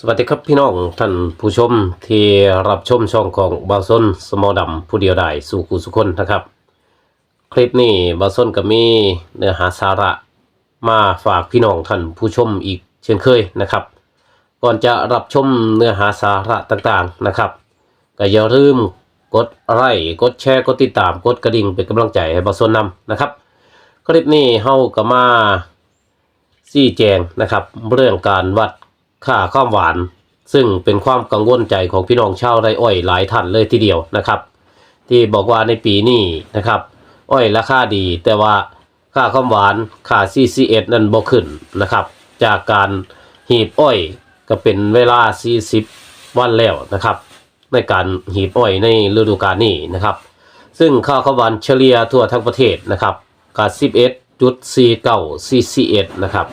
สวัสดีครับพี่น้องท่านผู้ชมที่รับชมช่องของบาซนสมอดำผู้เดียวได้สู่กุสุคนนะครับ คลิปนี้บาซนก็มีเนื้อหาสาระมาฝากพี่น้องท่านผู้ชมอีกเช่นเคยนะครับ ก่อนจะรับชมเนื้อหาสาระต่างๆนะครับก็อย่าลืมกดไลค์กดแชร์กดติดตามกดกระดิ่งเป็นกำลังใจให้บาซนนำนะครับ คลิปนี้เฮาก็มาซี่แจงนะครับ เรื่องการวัด ค่าความหวาน ซึ่งเป็นความกังวลใจของพี่น้องชาวไร่อ้อยหลายท่านเลยทีเดียวนะครับ ที่บอกว่าในปีนี้นะครับ อ้อยราคาดีแต่ว่าค่าความหวานค่า CCS นั้นบ่ขึ้นนะครับ จากการหีบอ้อยก็เป็นเวลา 40 วันแล้วนะครับ ในการหีบอ้อยในฤดูกาลนี้นะครับ ซึ่งค่าความหวานเฉลี่ยทั่วทั้งประเทศนะครับก็11.49 CCS นะครับ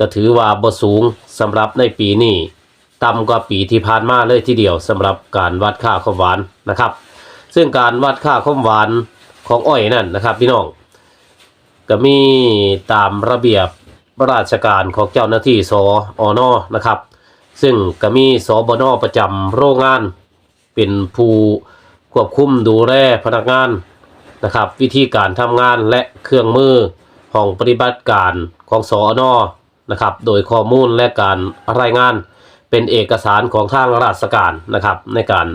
ก็ถือว่าบ่สูงสำหรับในปีนี้ต่ำกว่าปีที่ผ่านมาเลยทีเดียวสำหรับการวัดค่าความหวานนะครับ ซึ่งการวัดค่าความหวานของอ้อยนั่นนะครับ พี่น้องก็มีตามระเบียบราชการของเจ้าหน้าที่สอนอนะครับ ซึ่งก็มีสอบนประจำโรงงาน เป็นผู้ควบคุมดูแลพนักงานนะครับ วิธีการทำงานและเครื่องมือห้องปฏิบัติการของสอนอ นะครับ โดยข้อมูลและการรายงานเป็นเอกสารของทางราชการนะครับ ในการ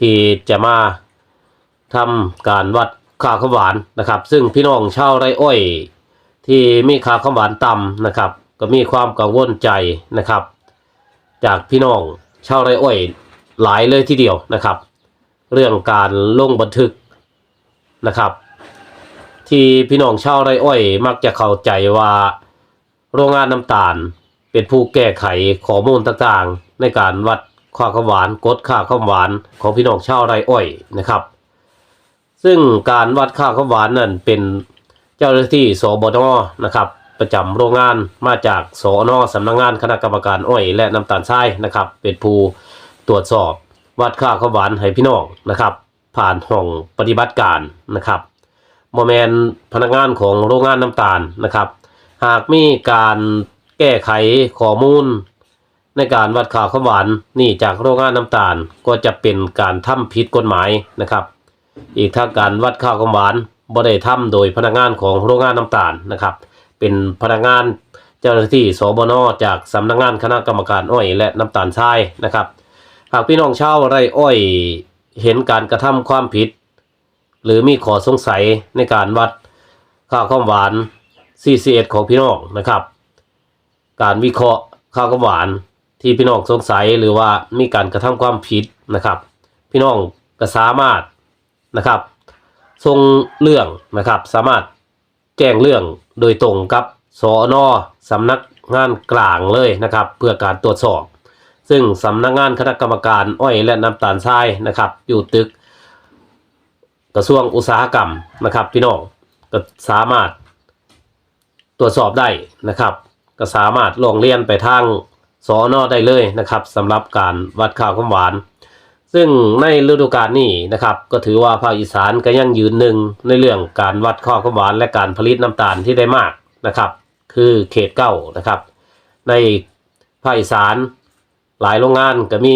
ที่จะมาทำการวัดค่าข้าวหวานนะครับ ซึ่งพี่น้องชาวไร่อ้อย ที่มีค่าข้าวหวานต่ำนะครับ ก็มีความกังวลใจนะครับ จากพี่น้องชาวไร่อ้อยหลายเลยทีเดียวนะครับ เรื่องการลงบันทึกนะครับ ที่พี่น้องชาวไร่อ้อย มักจะเข้าใจว่า โรงงานน้ำตาล เป็นผู้แก้ไขข้อมูลต่างๆ ในการวัดค่าข้าวหวานกดค่าข้าวหวานของพี่น้องชาวไร่อ้อยนะครับ ซึ่งการวัดค่าข้าวหวานนั้นเป็นเจ้าหน้าที่สบนนะครับ ประจำโรงงานมาจากสอนอสำนักงานคณะกรรมการอ้อย และน้ำตาลทรายนะครับ เป็นผู้ตรวจสอบวัดค่าข้าวหวานให้พี่น้องนะครับ ผ่านห้องปฏิบัติการนะครับโมแมนพนักงานของโรงงานน้ำตาลนะครับ หากมีการแก้ไขข้อมูล ในการวัดค่าวามหวานนี่จากโรงงานน้ำตาลก็จะเป็นการทำผิดกฎหมายนะครับ อีกทั้งการวัดค่าวามหวานบ่ได้ทำโดยพนักงานของโรงงานน้ำตาลนะครับ เป็นพนักงานเจ้าหน้าที่สบนจากสำนักงานคณะกรรมการอ้อยและน้ำตาลทรายนะครับ หากพี่น้องชาวไร่อ้อยเห็นการกระทำความผิด หรือมีข้อสงสัยในการวัดค่าความหวาน CCS ของพี่น้องนะครับ การวิเคราะห์ค่าความหวานที่พี่น้องสงสัยหรือว่ามีการกระทำความผิดนะครับ พี่น้องก็สามารถนะครับส่งเรื่องนะครับ สามารถแจ้งเรื่องโดยตรงกับสอนอสำนักงานกลางเลยนะครับ เพื่อการตรวจสอบ ซึ่งสำนักงานคณะกรรมการอ้อยและน้ำตาลทรายนะครับ อยู่ตึก กระทรวงอุตสาหกรรมนะครับ พี่น้องก็สามารถ ตรวจสอบได้นะครับ ก็สามารถลองเรียนไปทางสอนอได้เลยนะครับสำหรับการวัดค่าวความหวาน ซึ่งในฤดูกาลนี้นะครับ ก็ถือว่าภาคอีสานก็ยังยืนหนึ่งในเรื่องการวัดค่าวความหวาน และการผลิตน้ำตาลที่ได้มากนะครับ คือเขตเก้านะครับ ในภาคอีสานหลายโรงงานก็มี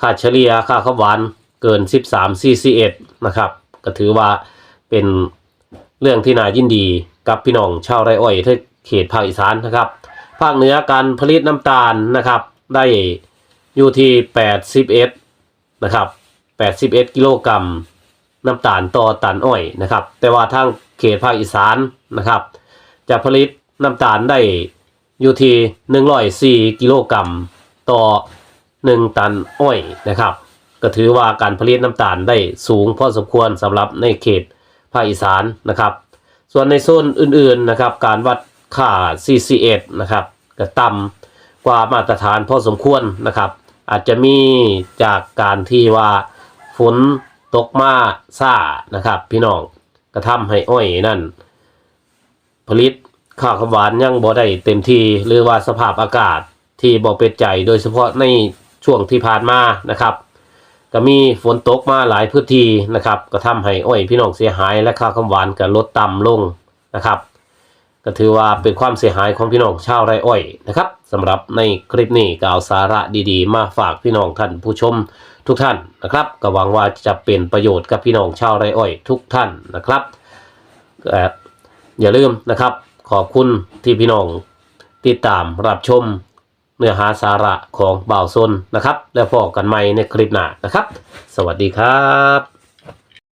ค่าเฉลี่ยค่าข้าวหวานเกิน 13 CCS นะครับ ก็ถือว่าเป็นเรื่องที่น่ายินดี กับพี่น้องชาวไร่อ้อยที่เขตภาคอีสานนะครับ ภาคเหนือการผลิตน้ำตาลนะครับ ได้อยู่ที่81นะครับ81กิโลกรัมน้ำตาลต่อตันอ้อยนะครับ แต่ว่าทางเขตภาคอีสานนะครับ จะผลิตน้ำตาลได้อยู่ที่104กิโลกรัมต่อ 1 ตันอ้อยนะครับ ก็ถือว่าการผลิตน้ำตาลได้สูงพอสมควรสำหรับในเขตภาคอีสานนะครับ ส่วนในโซนอื่นๆนะครับ การวัดค่า CCS นะครับก็ต่ำกว่ามาตรฐานพอสมควรนะครับ อาจจะมีจากการที่ว่าฝนตกมาซ่านะครับ พี่น้องก็ทำให้อ้อยนั่น ผลิตข้าวขาวหวานยังบ่ได้เต็มที่หรือว่าสภาพอากาศที่บ่เป็นใจโดยเฉพาะในช่วงที่ผ่านมานะครับ ก็มีฝนตกมาหลายพื้นที่นะครับ ก็ทำให้อ้อยพี่น้องเสียหายและค่าคำหวานก็ลดต่ำลงนะครับ ก็ถือว่าเป็นความเสียหายของพี่น้องชาวไร่อ้อยนะครับสำหรับในคลิปนี้ก็เอาสาระดีๆ มาฝากพี่น้องท่านผู้ชมทุกท่านนะครับก็หวังว่าจะเป็นประโยชน์กับพี่น้องชาวไร่อ้อยทุกท่านนะครับเอ่อย่าลืมนะครับ ขอบคุณที่พี่น้องติดตามรับชม เนื้อหาสาระของบ่าวซนนะครับ แล้วพบกันใหม่ในคลิปหน้านะครับ สวัสดีครับ